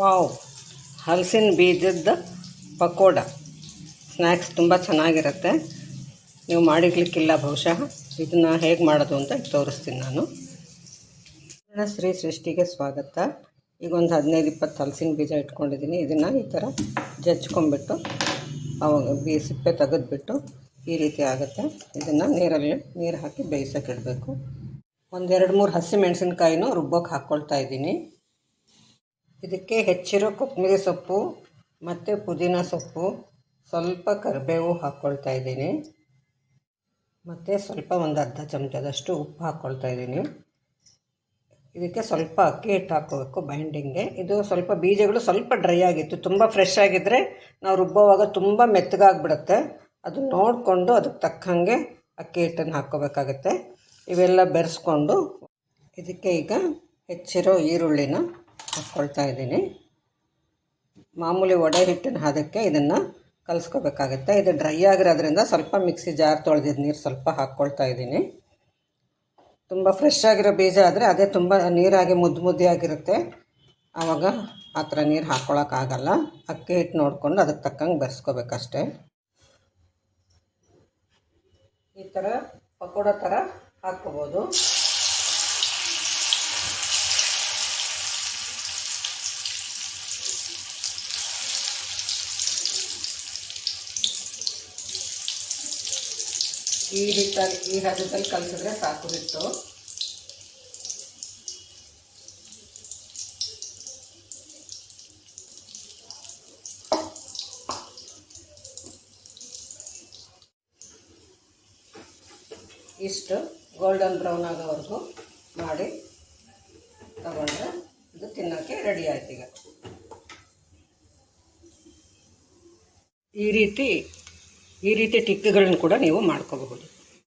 Wow. ಹಲಸಿನ ಬೀಜದ pakoda. Snacks ತುಂಬ ಚೆನ್ನಾಗಿರುತ್ತೆ. ನೀವು ಮಾಡಿರ್ಲಿಕ್ಕಿಲ್ಲ ಬಹುಶಃ. ಇದನ್ನು ಹೇಗೆ ಮಾಡೋದು ಅಂತ ತೋರಿಸ್ತೀನಿ ನಾನು. ಶ್ರೀ ಸೃಷ್ಟಿಗೆ ಸ್ವಾಗತ. ಈಗ ಒಂದು ಹದಿನೈದು ಇಪ್ಪತ್ತು ಹಲಸಿನ ಬೀಜ ಇಟ್ಕೊಂಡಿದ್ದೀನಿ. ಇದನ್ನು ಈ ಥರ ಜಜ್ಕೊಂಬಿಟ್ಟು ಅವಾಗ ಬೀ ಸಿಪ್ಪೆ ತೆಗೆದುಬಿಟ್ಟು ಈ ರೀತಿ ಆಗುತ್ತೆ. ಇದನ್ನು ನೀರಲ್ಲಿ ನೀರು ಹಾಕಿ ಬೇಯಿಸೋಕೆ ಇಡಬೇಕು. ಒಂದೆರಡು ಮೂರು ಹಸಿ ಮೆಣಸಿನ್ಕಾಯಿನೂ ರುಬ್ಬೋಕೆ ಹಾಕ್ಕೊಳ್ತಾ ಇದ್ದೀನಿ. ಇದಕ್ಕೆ ಹೆಚ್ಚಿರೋ ಕೊತ್ತಂಬರಿ ಸೊಪ್ಪು ಮತ್ತು ಪುದೀನ ಸೊಪ್ಪು, ಸ್ವಲ್ಪ ಕರಿಬೇವು ಹಾಕ್ಕೊಳ್ತಾ ಇದ್ದೀನಿ. ಮತ್ತು ಸ್ವಲ್ಪ ಒಂದು ಅರ್ಧ ಚಮಚದಷ್ಟು ಉಪ್ಪು ಹಾಕ್ಕೊಳ್ತಾ ಇದ್ದೀನಿ. ಇದಕ್ಕೆ ಸ್ವಲ್ಪ ಅಕ್ಕಿ ಹಿಟ್ಟು ಹಾಕ್ಕೋಬೇಕು ಬೈಂಡಿಂಗ್ಗೆ ಇದು ಸ್ವಲ್ಪ ಬೀಜಗಳು ಸ್ವಲ್ಪ ಡ್ರೈ ಆಗಿತ್ತು. ತುಂಬ ಫ್ರೆಶ್ ಆಗಿದ್ದರೆ ನಾವು ರುಬ್ಬೋವಾಗ ತುಂಬ ಮೆತ್ತಗಾಗ್ಬಿಡುತ್ತೆ. ಅದು ನೋಡಿಕೊಂಡು ಅದಕ್ಕೆ ತಕ್ಕಂಗೆ ಅಕ್ಕಿ ಹಿಟ್ಟನ್ನು ಹಾಕ್ಕೋಬೇಕಾಗತ್ತೆ. ಇವೆಲ್ಲ ಬೆರೆಸ್ಕೊಂಡು ಇದಕ್ಕೆ ಈಗ ಹೆಚ್ಚಿರೋ ಈರುಳ್ಳಿನ ಹಾಕ್ಕೊಳ್ತಾ ಇದ್ದೀನಿ. ಮಾಮೂಲಿ ವಡೆ ಹಿಟ್ಟಿನ ಹದಕ್ಕೆ ಇದನ್ನು ಕಲಿಸ್ಕೋಬೇಕಾಗತ್ತೆ. ಇದು ಡ್ರೈ ಆಗಿರೋದ್ರಿಂದ ಸ್ವಲ್ಪ ಮಿಕ್ಸಿ ಜಾರ್ ತೊಳೆದಿದ್ದು ನೀರು ಸ್ವಲ್ಪ ಹಾಕ್ಕೊಳ್ತಾ ಇದ್ದೀನಿ. ತುಂಬ ಫ್ರೆಶ್ ಆಗಿರೋ ಬೀಜ ಆದರೆ ಅದೇ ತುಂಬ ನೀರಾಗಿ ಮುದ್ದು ಮುದ್ದೆಯಾಗಿರುತ್ತೆ ಆವಾಗ ಆ ಥರ ನೀರು ಹಾಕ್ಕೊಳಕ್ಕಾಗಲ್ಲ ಅಕ್ಕಿ ಹಿಟ್ಟು ನೋಡಿಕೊಂಡು ಅದಕ್ಕೆ ತಕ್ಕಂಗೆ ಬೆರೆಸ್ಕೋಬೇಕಷ್ಟೆ. ಈ ಥರ ಪಕೋಡ ಥರ ಹಾಕ್ಕೋಬೋದು. ಈ ಹಿಟ್ಟಲ್ಲಿ ಈ ಹದದಲ್ಲಿ ಕಲಸಿದ್ರೆ ಸಾಕು ಹಿಟ್ಟು. ಇಷ್ಟು ಗೋಲ್ಡನ್ ಬ್ರೌನ್ ಆಗೋವರೆಗೂ ಮಾಡಿ ತಗೊಂಡ್ರೆ ಇದು ತಿನ್ನೋಕ್ಕೆ ರೆಡಿ ಆಯ್ತು ಈಗ. ಈ ರೀತಿ ಈ ರೀತಿ ಟಿಕ್ಕುಗಳನ್ನು ಕೂಡ ನೀವು ಮಾಡ್ಕೋಬಹುದು.